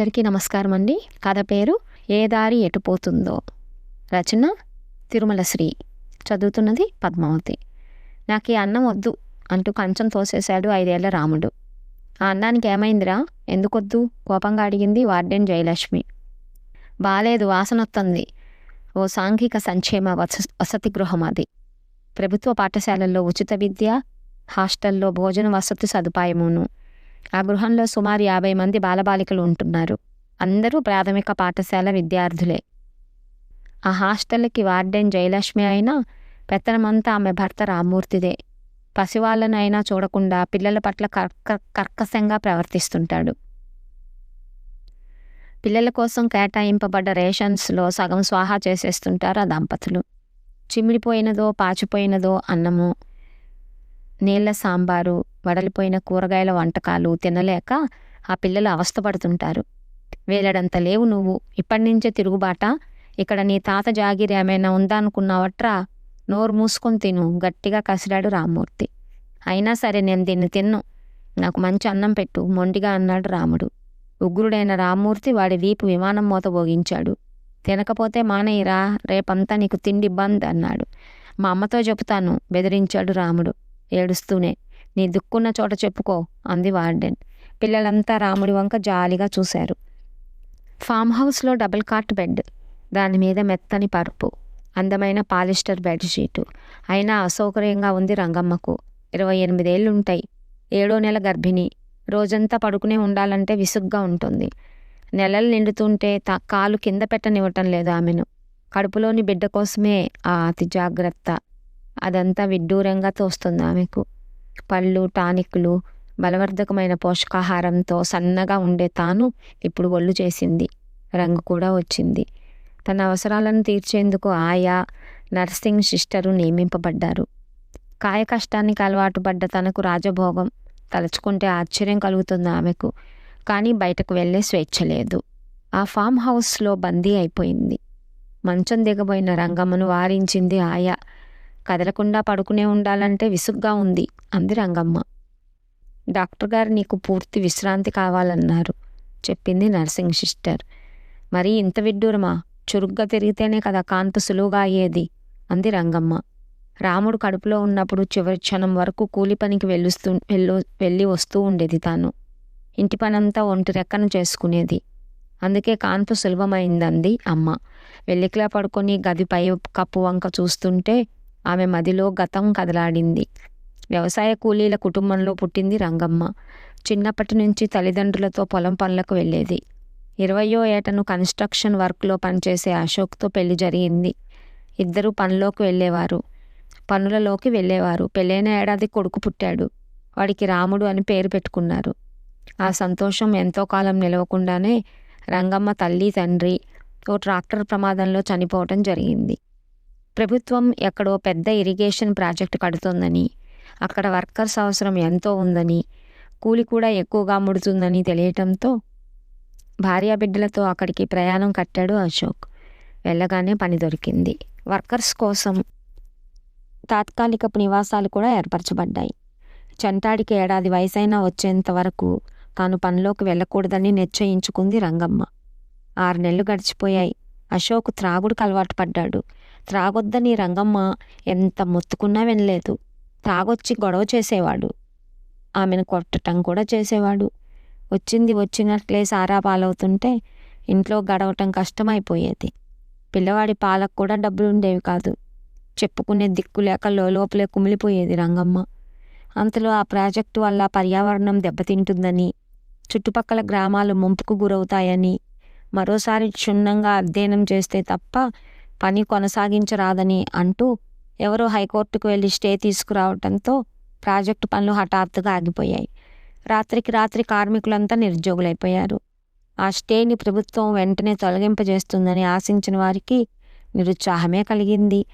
అందరికీ నమస్కారం అండి. కథ పేరు ఏ దారి ఎటుపోతుందో రచన తిరుమల శ్రీ. చదువుతున్నది పద్మావతి. నాకు ఈ అన్నం వద్దు అంటూ కంచం తోసేశాడు ఐదేళ్ళ రాముడు. ఆ అన్నానికి ఏమైందిరా? ఎందుకొద్దు? కోపంగా అడిగింది వార్డెన్ జయలక్ష్మి. బాలేదు వాసనొత్తంది. ఓ సాంఘిక సంక్షేమ వస వసతి గృహం అది. ప్రభుత్వ పాఠశాలల్లో ఉచిత విద్య హాస్టల్లో భోజన వసతి సదుపాయమును. ఆ గృహంలో సుమారు యాభై మంది బాలబాలికలు ఉంటున్నారు. అందరూ ప్రాథమిక పాఠశాల విద్యార్థులే. ఆ హాస్టల్కి వార్డెన్ జయలక్ష్మి అయినా పెత్తనమంతా ఆమె భర్త రామ్మూర్తిదే. పసివాళ్ళనైనా చూడకుండా పిల్లల పట్ల కర్క కర్కశంగా ప్రవర్తిస్తుంటాడు. పిల్లల కోసం కేటాయింపబడ్డ రేషన్స్లో సగం స్వాహా చేసేస్తుంటారు ఆ దంపతులు. చిమిడిపోయినదో పాచిపోయినదో అన్నము నీళ్ళ సాంబారు వడలిపోయిన కూరగాయల వంటకాలు తినలేక ఆ పిల్లలు అవస్థపడుతుంటారు. వేలడంత లేవు నువ్వు. ఇప్పటి నుంచే తిరుగుబాట. ఇక్కడ నీ తాత జాగిరి ఏమైనా ఉందా అనుకున్నావట్రా? నోరు మూసుకొని తిను. గట్టిగా కసిరాడు రామ్మూర్తి. అయినా సరే నేను దీన్ని తిన్ను. నాకు మంచి అన్నం పెట్టు. మొండిగా అన్నాడు రాముడు. ఉగ్రుడైన రామ్మూర్తి వాడి వీపు విమానం మోత భోగించాడు. తినకపోతే మానేయరా. రేపంతా నీకు తిండి బంద్ అన్నాడు. మా అమ్మతో చెబుతాను బెదిరించాడు రాముడు. ఏడుస్తూనే నీ దుక్కున్న చోట చెప్పుకో అంది వార్డెన్. పిల్లలంతా రాముడి వంక జాలిగా చూశారు. ఫామ్ హౌస్లో డబుల్ కాట్ బెడ్ దాని మీద మెత్తని పరుపు అందమైన పాలిస్టర్ బెడ్షీటు అయినా అసౌకర్యంగా ఉంది రంగమ్మకు. ఇరవై ఎనిమిదేళ్ళు ఉంటాయి ఏడో నెల గర్భిణి. రోజంతా పడుకునే ఉండాలంటే విసుగ్గా ఉంటుంది. నెలలు నిండుతుంటే తా కాలు కింద పెట్టనివ్వటం లేదు ఆమెను. కడుపులోని బిడ్డ కోసమే ఆ అతి జాగ్రత్త. అదంతా విడ్డూరంగా తోస్తుంది ఆమెకు. పళ్ళు టానిక్లు బలవర్ధకమైన పోషకాహారంతో సన్నగా ఉండే తాను ఇప్పుడు ఒళ్ళు చేసింది. రంగు కూడా వచ్చింది. తన అవసరాలను తీర్చేందుకు ఆయా నర్సింగ్ సిస్టరు నియమింపబడ్డారు. కాయ కష్టానికి అలవాటు పడ్డ తనకు రాజభోగం. తలుచుకుంటే ఆశ్చర్యం కలుగుతుంది ఆమెకు. కానీ బయటకు వెళ్ళే స్వేచ్ఛ లేదు. ఆ ఫామ్ హౌస్లో బందీ అయిపోయింది. మంచం దిగబోయిన రంగమ్మను వారించింది ఆయా కదలకుండా పడుకునే ఉండాలంటే విసుగ్గా ఉంది అంది రంగమ్మ. డాక్టర్ గారు నీకు పూర్తి విశ్రాంతి కావాలన్నారు చెప్పింది నర్సింగ్ సిస్టర్. మరి ఇంత విడ్డూరమా? చురుగ్గా తిరిగితేనే కదా కాంత సులువుగా అయ్యేది అంది రంగమ్మ. రాముడు కడుపులో ఉన్నప్పుడు చివరి క్షణం వరకు కూలి పనికి వెళ్ళుస్తూ వెళ్ళు వెళ్ళి వస్తూ ఉండేది తాను. ఇంటి పనంతా ఒంటి రెక్కన చేసుకునేది. అందుకే కాన్పు సులభమైందంది అమ్మ. వెల్లికిలా పడుకొని గది పై కప్పు వంక చూస్తుంటే ఆమె మదిలో గతం కదలాడింది. వ్యవసాయ కూలీల కుటుంబంలో పుట్టింది రంగమ్మ. చిన్నప్పటి నుంచి తల్లిదండ్రులతో పొలం పనులకు వెళ్ళేది. ఇరవయో ఏటను కన్స్ట్రక్షన్ వర్క్లో పనిచేసే అశోక్తో పెళ్ళి జరిగింది. ఇద్దరు పనిలోకి వెళ్ళేవారు. పనులలోకి వెళ్ళేవారు. పెళ్ళైన ఏడాది కొడుకు పుట్టాడు. వాడికి రాముడు అని పేరు పెట్టుకున్నారు. ఆ సంతోషం ఎంతో కాలం నిలవకుండానే రంగమ్మ తల్లి తండ్రి ఓ ట్రాక్టర్ ప్రమాదంలో చనిపోవటం జరిగింది. ప్రభుత్వం ఎక్కడో పెద్ద ఇరిగేషన్ ప్రాజెక్ట్ కడుతోందని అక్కడ వర్కర్స్ అవసరం ఎంతో ఉందని కూలి కూడా ఎక్కువగా ముడుతుందని తెలియటంతో భార్యాబిడ్డలతో అక్కడికి ప్రయాణం కట్టాడు అశోక్. వెళ్ళగానే పని దొరికింది. వర్కర్స్ కోసం తాత్కాలిక నివాసాలు కూడా ఏర్పరచబడ్డాయి. చంటాడికి ఏడాది వయసైనా వచ్చేంత వరకు తాను పనిలోకి వెళ్ళకూడదని నిశ్చయించుకుంది రంగమ్మ. ఆరు నెలలు గడిచిపోయాయి. అశోక్ త్రాగుడికి అలవాటు పడ్డాడు. త్రాగొద్దని రంగమ్మ ఎంత మొత్తుకున్నా వినలేదు. త్రాగొచ్చి గొడవ చేసేవాడు. ఆమెను కొట్టటం కూడా చేసేవాడు. వచ్చింది వచ్చినట్లే సారా పాలవుతుంటే ఇంట్లో గడవటం కష్టమైపోయేది. పిల్లవాడి పాలకు కూడా డబ్బులు ఉండేవి కాదు. చెప్పుకునే దిక్కు లేక లోపలే కుమిలిపోయేది రంగమ్మ. అంతలో ఆ ప్రాజెక్టు వల్ల పర్యావరణం దెబ్బతింటుందని చుట్టుపక్కల గ్రామాలు ముంపుకు గురవుతాయని మరోసారి క్షుణ్ణంగా అధ్యయనం చేస్తే తప్ప పని కొనసాగించరాదని అంటూ ఎవరో హైకోర్టుకు వెళ్ళి స్టే తీసుకురావడంతో ప్రాజెక్టు పనులు హఠాత్తుగా ఆగిపోయాయి. రాత్రికి రాత్రి కార్మికులంతా నిరుద్యోగులైపోయారు. ఆ స్టేని ప్రభుత్వం వెంటనే తొలగింపజేస్తుందని ఆశించిన వారికి నిరుత్సాహమే కలిగింది.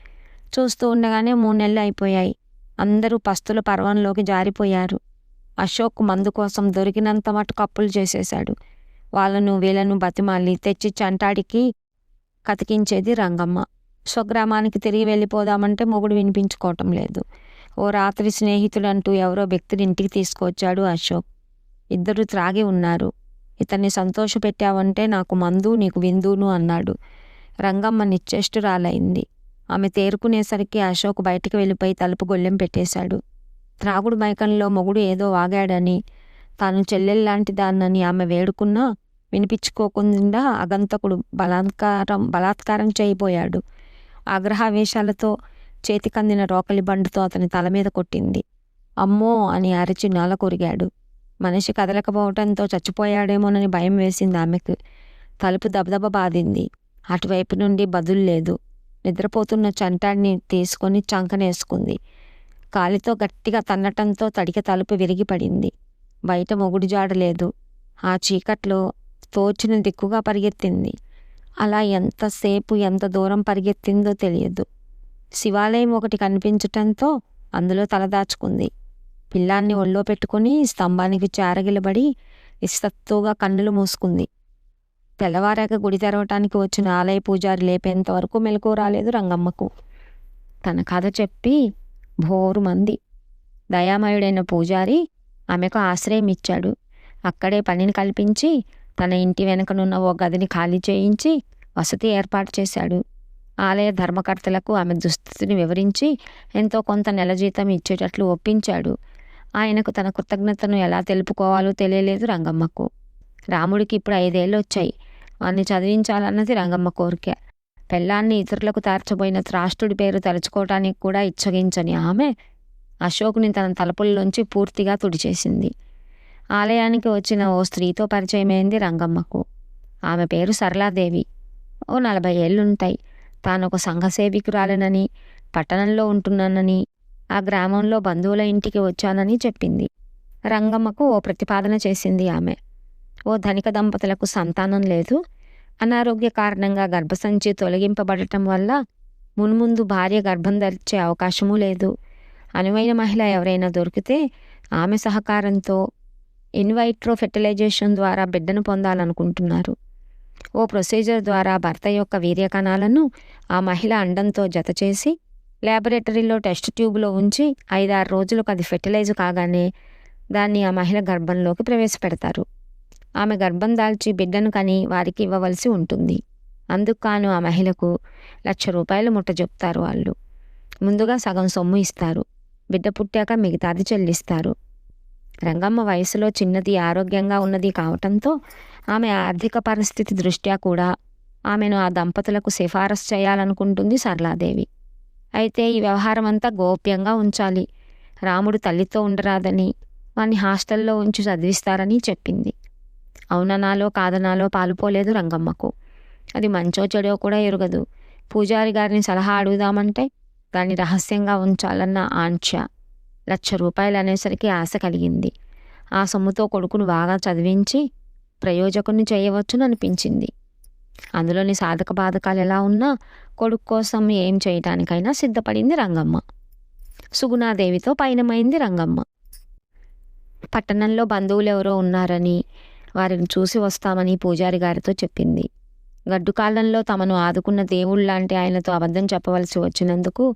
చూస్తూ ఉండగానే మూడు నెలలు అయిపోయాయి. అందరూ పస్తుల పర్వంలోకి జారిపోయారు. అశోక్ మందు కోసం దొరికినంత మటుకు కప్పులు చేసేశాడు. వాళ్ళను వీళ్ళను బతిమాలి తెచ్చి చంటాడికి కతికించేది రంగమ్మ. స్వగ్రామానికి తిరిగి వెళ్ళిపోదామంటే మొగుడు వినిపించుకోవటం లేదు. ఓ రాత్రి స్నేహితుడంటూ ఎవరో వ్యక్తిని ఇంటికి తీసుకొచ్చాడు అశోక్. ఇద్దరు త్రాగి ఉన్నారు. ఇతన్ని సంతోషపెట్టావంటే నాకు మందు నీకు విందును అన్నాడు. రంగమ్మ నిశ్చేష్టురాలైంది. ఆమె తేరుకునేసరికి అశోక్ బయటికి వెళ్ళిపోయి తలుపు గొల్లెం పెట్టేశాడు. త్రాగుడు మైకంలో మొగుడు ఏదో వాగాడని తాను చెల్లెల్లాంటి దాన్నని ఆమె వేడుకున్నా వినిపించుకోకుండా అగంతకుడు బలాత్కారం బలాత్కారం చేయబోయాడు. ఆగ్రహావేశాలతో చేతికందిన రోకలి బండుతో అతని తల మీద కొట్టింది. అమ్మో! అని అరిచి నేల కొరిగాడు. మనిషి కదలకపోవటంతో చచ్చిపోయాడేమోనని భయం వేసింది ఆమెకు. తలుపు దబదబ బాధింది. అటువైపు నుండి బదులు లేదు. నిద్రపోతున్న చంటాన్ని తీసుకొని చంకనేసుకుంది. కాలితో గట్టిగా తన్నటంతో తడిక తలుపు విరిగి పడింది బయట మొగుడు జాడలేదు ఆ చీకట్లో తోచిన దిక్కుగా పరిగెత్తింది. అలా ఎంతసేపు ఎంత దూరం పరిగెత్తిందో తెలియదు. శివాలయం ఒకటి కనిపించటంతో అందులో తలదాచుకుంది పిల్లాన్ని ఒళ్ళో పెట్టుకుని స్తంభానికి చేరగిలబడి నిస్సత్తుగా కన్నులు మూసుకుంది. తెల్లవారాక గుడి తెరవటానికి వచ్చిన ఆలయ పూజారి లేపేంత వరకు మెలకు రాలేదు రంగమ్మకు. తన కథ చెప్పి భోరు మంది దయామయుడైన పూజారి ఆమెకు ఆశ్రయం ఇచ్చాడు అక్కడే పనిని కల్పించి తన ఇంటి వెనుకనున్న ఓ గదిని ఖాళీ చేయించి వసతి ఏర్పాటు చేశాడు. ఆలయ ధర్మకర్తలకు ఆమె దుస్థితిని వివరించి ఎంతో కొంత నెల జీతం ఇచ్చేటట్లు ఒప్పించాడు. ఆయనకు తన కృతజ్ఞతను ఎలా తెలుపుకోవాలో తెలియలేదు రంగమ్మకు. రాముడికి ఇప్పుడు ఐదేళ్ళు వచ్చాయి వాణ్ణి చదివించాలన్నది రంగమ్మ కోరిక. పెళ్ళాన్ని ఇతరులకు తార్చబోయిన త్రాష్టుడి పేరు తలుచుకోవటానికి కూడా ఇచ్చగించని ఆమె అశోకుని తన తలుపుల్లోంచి పూర్తిగా తుడిచేసింది. ఆలయానికి వచ్చిన ఓ స్త్రీతో పరిచయమైంది రంగమ్మకు. ఆమె పేరు సరళాదేవి. ఓ నలభై ఏళ్ళుంటాయి. తాను ఒక సంఘసేవికురాలనని పట్టణంలో ఉంటున్నానని ఆ గ్రామంలో బంధువుల ఇంటికి వచ్చానని చెప్పింది. రంగమ్మకు ఓ ప్రతిపాదన చేసింది ఆమె. ఓ ధనిక దంపతులకు సంతానం లేదు. అనారోగ్య కారణంగా గర్భసంచి తొలగింపబడటం వల్ల మున్ముందు భార్య గర్భం ధరించే అవకాశమూ లేదు. అనువైన మహిళ ఎవరైనా దొరికితే ఆమె సహకారంతో ఇన్వైట్రో ఫెర్టిలైజేషన్ ద్వారా బిడ్డను పొందాలనుకుంటున్నారు. ఓ ప్రొసీజర్ ద్వారా భర్త యొక్క వీర్యకణాలను ఆ మహిళ అండంతో జతచేసి ల్యాబొరేటరీలో టెస్ట్ ట్యూబ్లో ఉంచి ఐదారు రోజులకు అది ఫెర్టిలైజ్ కాగానే దాన్ని ఆ మహిళ గర్భంలోకి ప్రవేశపెడతారు. ఆమె గర్భం దాల్చి బిడ్డను కని వారికి ఇవ్వవలసి ఉంటుంది. అందుకు కాను ఆ మహిళకు లక్ష రూపాయలు ముట్ట చెప్తారు వాళ్ళు. ముందుగా సగం సొమ్ము ఇస్తారు. బిడ్డ పుట్టాక మిగతాది చెల్లిస్తారు. రంగమ్మ వయసులో చిన్నది ఆరోగ్యంగా ఉన్నది కావటంతో ఆమె ఆర్థిక పరిస్థితి దృష్ట్యా కూడా ఆమెను ఆ దంపతులకు సిఫారసు చేయాలనుకుంటుంది సరళాదేవి. అయితే ఈ వ్యవహారం అంతా గోప్యంగా ఉంచాలి. రాముడు తల్లితో ఉండరాదని వాణ్ణి హాస్టల్లో ఉంచి చదివిస్తారని చెప్పింది. అవుననాలో కాదనాలో పాలుపోలేదు రంగమ్మకు. అది మంచో చెడో కూడా ఎరుగదు. పూజారి గారిని సలహా అడుగుదామంటే దాన్ని రహస్యంగా ఉంచాలన్న ఆంక్ష లక్ష రూపాయలు అనేసరికి ఆశ కలిగింది. ఆ సొమ్ముతో కొడుకును బాగా చదివించి ప్రయోజకుని చేయవచ్చును అనిపించింది. అందులోని సాధక బాధకాలు ఎలా ఉన్నా కొడుకు కోసం ఏం చేయటానికైనా సిద్ధపడింది రంగమ్మ. సుగుణాదేవితో పయనమైంది రంగమ్మ. పట్టణంలో బంధువులు ఎవరో ఉన్నారని వారిని చూసి వస్తామని పూజారి గారితో చెప్పింది. గడ్డుకాలంలో తమను ఆదుకున్న దేవుళ్ళలాంటి ఆయనతో అబద్ధం చెప్పవలసి వచ్చినందుకు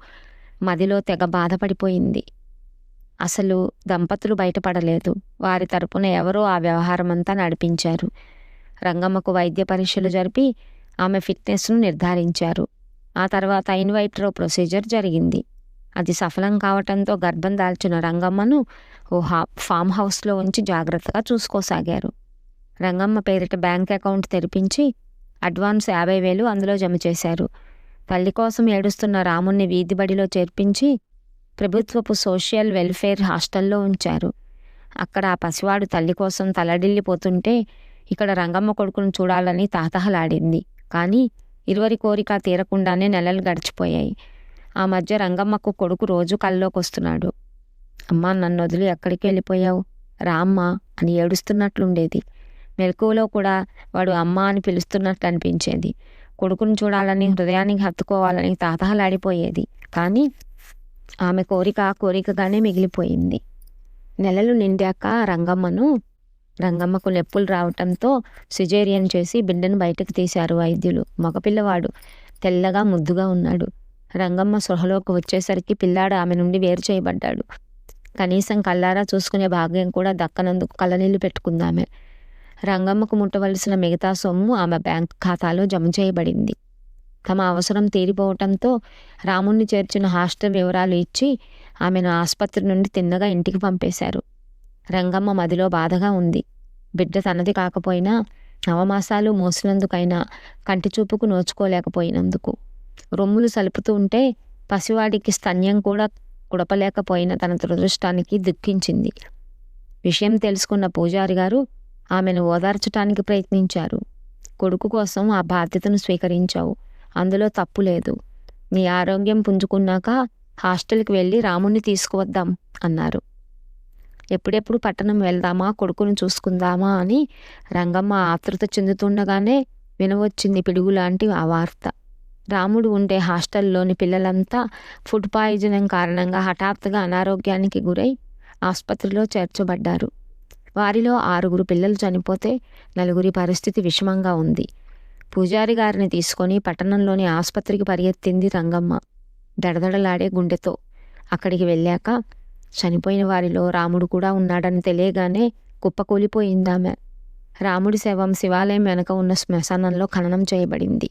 మదిలో తెగ బాధపడిపోయింది. అసలు దంపతులు బయటపడలేదు. వారి తరపున ఎవరో ఆ వ్యవహారం అంతా నడిపించారు. రంగమ్మకు వైద్య పరీక్షలు జరిపి ఆమె ఫిట్నెస్ను నిర్ధారించారు. ఆ తర్వాత ఇన్వైట్రో ప్రొసీజర్ జరిగింది. అది సఫలం కావటంతో గర్భం దాల్చిన రంగమ్మను ఓ హా ఫామ్ హౌస్లో ఉంచి జాగ్రత్తగా చూసుకోసాగారు. రంగమ్మ పేరిట బ్యాంక్ అకౌంట్ తెరిపించి అడ్వాన్స్ యాభై వేలు అందులో జమ చేశారు. తల్లి కోసం ఏడుస్తున్న రాముణ్ణి వీధి బడిలో చేర్పించి ప్రభుత్వపు సోషల్ వెల్ఫేర్ హాస్టల్లో ఉంచారు. అక్కడ ఆ పసివాడు తల్లి కోసం తలడిల్లిపోతుంటే ఇక్కడ రంగమ్మ కొడుకును చూడాలని తాతహలాడింది. కానీ ఇరువరి కోరిక తీరకుండానే నెలలు గడిచిపోయాయి. ఆ మధ్య రంగమ్మకు కొడుకు రోజు కల్లోకొస్తున్నాడు. అమ్మా నన్ను వదిలి ఎక్కడికి వెళ్ళిపోయావు? రామ్మ అని ఏడుస్తున్నట్లుండేది. మెలకువలో కూడా వాడు అమ్మ అని పిలుస్తున్నట్లు అనిపించేది. కొడుకును చూడాలని హృదయానికి హత్తుకోవాలని తాతహలాడిపోయేది కానీ ఆమె కోరిక కోరికగానే మిగిలిపోయింది. నెలలు నిండాక రంగమ్మను రంగమ్మకు నొప్పులు రావటంతో సిజేరియన్ చేసి బిడ్డను బయటకు తీశారు వైద్యులు. మగపిల్లవాడు తెల్లగా ముద్దుగా ఉన్నాడు. రంగమ్మ సృహలోకి వచ్చేసరికి పిల్లాడు ఆమె నుండి వేరు చేయబడ్డాడు. కనీసం కల్లారా చూసుకునే భాగ్యం కూడా దక్కనందుకు కళ్ళనీళ్ళు పెట్టుకుందామె. రంగమ్మకు ముట్టవలసిన మిగతా సొమ్ము ఆమె బ్యాంక్ ఖాతాలో జమ చేయబడింది. తమ అవసరం తీరిపోవటంతో రాముణ్ణి చేర్చిన హాస్టల్ వివరాలు ఇచ్చి ఆమెను ఆసుపత్రి నుండి తిన్నగా ఇంటికి పంపేశారు. రంగమ్మ మదిలో బాధగా ఉంది. బిడ్డ తనది కాకపోయినా నవమాసాలు మోసినందుకైనా కంటి చూపుకు నోచుకోలేకపోయినందుకు. రొమ్ములు సలుపుతూ ఉంటే పసివాడికి స్తన్యం కూడా కుడపలేకపోయిన తన దురదృష్టానికి దుఃఖించింది విషయం తెలుసుకున్న పూజారి గారు ఆమెను ఓదార్చటానికి ప్రయత్నించారు. కొడుకు కోసం ఆ బాధ్యతను స్వీకరించావు. అందులో తప్పు లేదు. నీ ఆరోగ్యం పుంజుకున్నాక హాస్టల్కి వెళ్ళి రాముణ్ణి తీసుకువద్దాం అన్నారు. ఎప్పుడెప్పుడు పట్టణం వెళ్దామా కొడుకును చూసుకుందామా అని రంగమ్మ ఆతృత చెందుతుండగానే వినవచ్చింది పిడుగు లాంటి ఆ వార్త. రాముడు ఉండే హాస్టల్లోని పిల్లలంతా ఫుడ్ పాయిజనం కారణంగా హఠాత్తుగా అనారోగ్యానికి గురై ఆసుపత్రిలో చేర్చబడ్డారు. వారిలో ఆరుగురు పిల్లలు చనిపోతే నలుగురి పరిస్థితి విషమంగా ఉంది. పూజారి గారిని తీసుకొని పట్టణంలోని ఆసుపత్రికి పరిగెత్తింది రంగమ్మ. దడదడలాడే గుండెతో. అక్కడికి వెళ్ళాక చనిపోయిన వారిలో రాముడు కూడా ఉన్నాడని తెలియగానే కుప్పకూలిపోయిందామె. రాముడి శవం శివాలయం వెనక ఉన్న శ్మశానంలో ఖననం చేయబడింది.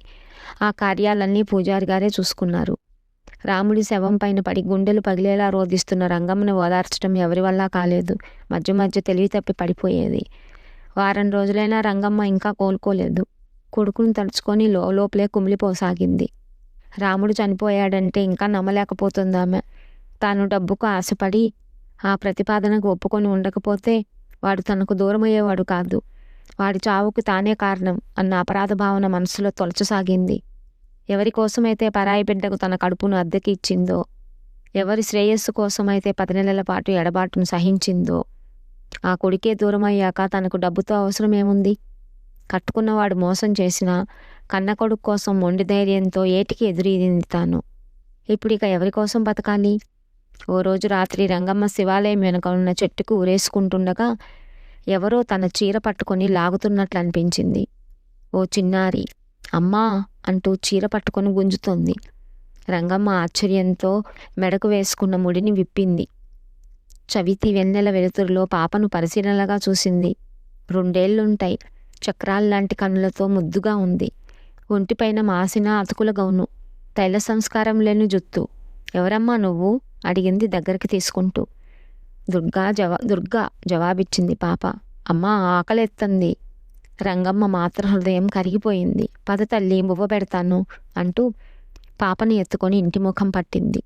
ఆ కార్యాలన్నీ పూజారి గారే చూసుకున్నారు. రాముడి శవం పైన పడి గుండెలు పగిలేలా రోధిస్తున్న రంగమ్మను ఓదార్చడం ఎవరి వల్ల కాలేదు. మధ్య మధ్య తెలివి తప్పి పడిపోయేది. వారం రోజులైనా రంగమ్మ ఇంకా కోలుకోలేదు. కొడుకును తలుచుకొని లోపలే కుమిలిపోసాగింది. రాముడు చనిపోయాడంటే ఇంకా నమ్మలేకపోతుందామె తాను డబ్బుకు ఆశపడి ఆ ప్రతిపాదనకు ఒప్పుకొని ఉండకపోతే వాడు తనకు దూరమయ్యేవాడు కాదు. వాడి చావుకు తానే కారణం అన్న అపరాధ భావన మనసులో తొలచసాగింది. ఎవరి కోసమైతే పరాయి బిడ్డకు తన కడుపును అద్దెకి ఇచ్చిందో ఎవరి శ్రేయస్సు కోసమైతే పది నెలల పాటు ఎడబాటును సహించిందో ఆ కొడుకే దూరమయ్యాక తనకు డబ్బుతో అవసరమేముంది? కట్టుకున్నవాడు మోసం చేసిన కన్న కొడుకు కోసం మొండి ధైర్యంతో ఏటికి ఎదురీదింది తాను? ఇప్పుడు ఇక ఎవరి కోసం బతకాలి? ఓ రోజు రాత్రి రంగమ్మ శివాలయం వెనుక ఉన్న చెట్టుకు ఊరేసుకుంటుండగా ఎవరో తన చీర పట్టుకొని లాగుతున్నట్లు అనిపించింది ఓ చిన్నారి అమ్మా అంటూ చీర పట్టుకొని గుంజుతోంది. రంగమ్మ ఆశ్చర్యంతో మెడకు వేసుకున్న ముడిని విప్పింది. చవితి వెన్నెల వెలుతురులో పాపను పరిశీలనగా చూసింది. రెండేళ్ళుంటాయి. చక్రాల్లాంటి కన్నులతో ముద్దుగా ఉంది. ఒంటిపైన మాసిన అతుకుల గౌను. తైల సంస్కారం లేని జుత్తు. ఎవరమ్మా నువ్వు? అడిగింది దగ్గరికి తీసుకుంటూ. దుర్గా జవా దుర్గా జవాబిచ్చింది పాప. అమ్మ ఆకలెత్తంది. రంగమ్మ మాత్ర హృదయం కరిగిపోయింది. పద తల్లి బువ్వ పెడతాను అంటూ పాపని ఎత్తుకొని ఇంటి ముఖం పట్టింది.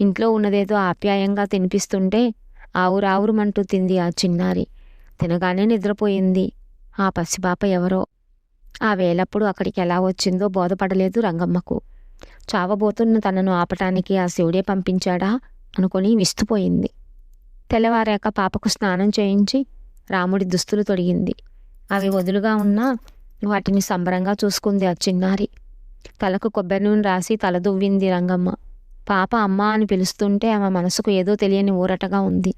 ఇంట్లో ఉన్నదేదో ఆప్యాయంగా తినిపిస్తుంటే ఆవురావురుమంటూ తింది ఆ చిన్నారి. తినగానే నిద్రపోయింది. ఆ పసిపాప ఎవరో? ఆ వేలప్పుడు అక్కడికి ఎలా వచ్చిందో బోధపడలేదు రంగమ్మకు. చావబోతున్న తనను ఆపటానికి ఆ శివుడే పంపించాడా అనుకొని విస్తుపోయింది. తెల్లవారాక పాపకు స్నానం చేయించి రాముడి దుస్తులు తొడిగింది. అవి వదులుగా ఉన్నా వాటిని సంబరంగా చూసుకుంది ఆ చిన్నారి. తలకు కొబ్బరి నూనె రాసి తల దువ్వింది రంగమ్మ. పాప అమ్మ అని పిలుస్తుంటే ఆమె మనసుకు ఏదో తెలియని ఊరటగా ఉంది.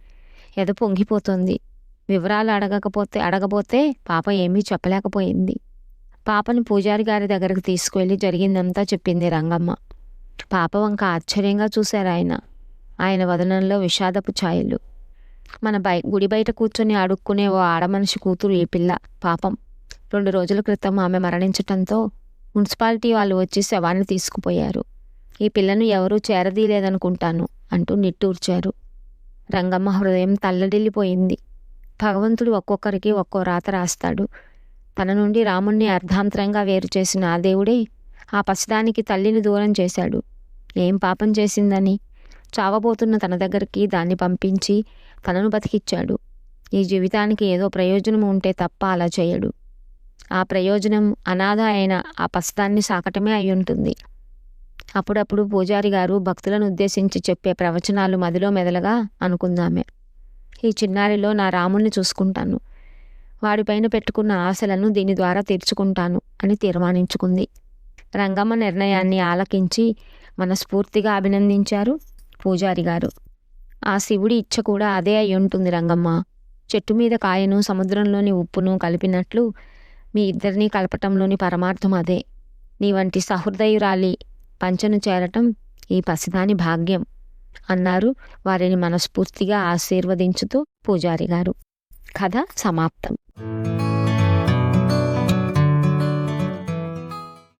ఎద పొంగిపోతుంది. వివరాలు అడగకపోతే అడగబోతే పాప ఏమీ చెప్పలేకపోయింది. పాపను పూజారి గారి దగ్గరకు తీసుకువెళ్ళి జరిగిందంతా చెప్పింది రంగమ్మ. పాప వంక ఆశ్చర్యంగా చూశారు ఆయన ఆయన వదనంలో విషాదపు ఛాయలు. మన బై గుడి బయట కూర్చొని అడుక్కునే ఓ ఆడమనిషి కూతురు ఈ పిల్ల. పాపం. రెండు రోజుల క్రితం ఆమె మరణించటంతో మున్సిపాలిటీ వాళ్ళు వచ్చి శవాన్ని తీసుకుపోయారు. ఈ పిల్లను ఎవరూ చేరదీయలేదనుకుంటాను అంటూ నిట్టూర్చారు. రంగమ్మ హృదయం తల్లడిల్లిపోయింది. భగవంతుడు ఒక్కొక్కరికి ఒక్కో రాత రాస్తాడు. తన నుండి రాముణ్ణి అర్ధాంతరంగా వేరు చేసిన ఆ దేవుడే ఆ పసిదానికి తల్లిని దూరం చేశాడు. ఏం పాపం చేసిందని? చావబోతున్న తన దగ్గరికి దాన్ని పంపించి తనను బతికిచ్చాడు. ఈ జీవితానికి ఏదో ప్రయోజనం ఉంటే తప్ప అలా చేయడు. ఆ ప్రయోజనం అనాథ అయిన ఆ పస్తాన్ని సాకటమే అయి ఉంటుంది అప్పుడప్పుడు పూజారి గారు భక్తులను ఉద్దేశించి చెప్పే ప్రవచనాలు మదిలో మెదలగా అనుకుందామే. ఈ చిన్నారిలో నా రాముణ్ణి చూసుకుంటాను. వాడిపైన పెట్టుకున్న ఆశలను దీని ద్వారా తీర్చుకుంటాను అని తీర్మానించుకుంది. రంగమ్మ నిర్ణయాన్ని ఆలకించి మనస్ఫూర్తిగా అభినందించారు. పూజారి గారు. ఆ శివుడి ఇచ్చ కూడా అదే అయి ఉంటుంది రంగమ్మ. చెట్టు మీద కాయను సముద్రంలోని ఉప్పును కలిపినట్లు మీ ఇద్దరినీ కలపటంలోని పరమార్థం అదే. నీ వంటి సహృదయురాలి పంచను చేరటం ఈ పసిదాని భాగ్యం అన్నారు వారిని మనస్ఫూర్తిగా ఆశీర్వదించుతూ పూజారి గారు. కథ సమాప్తం.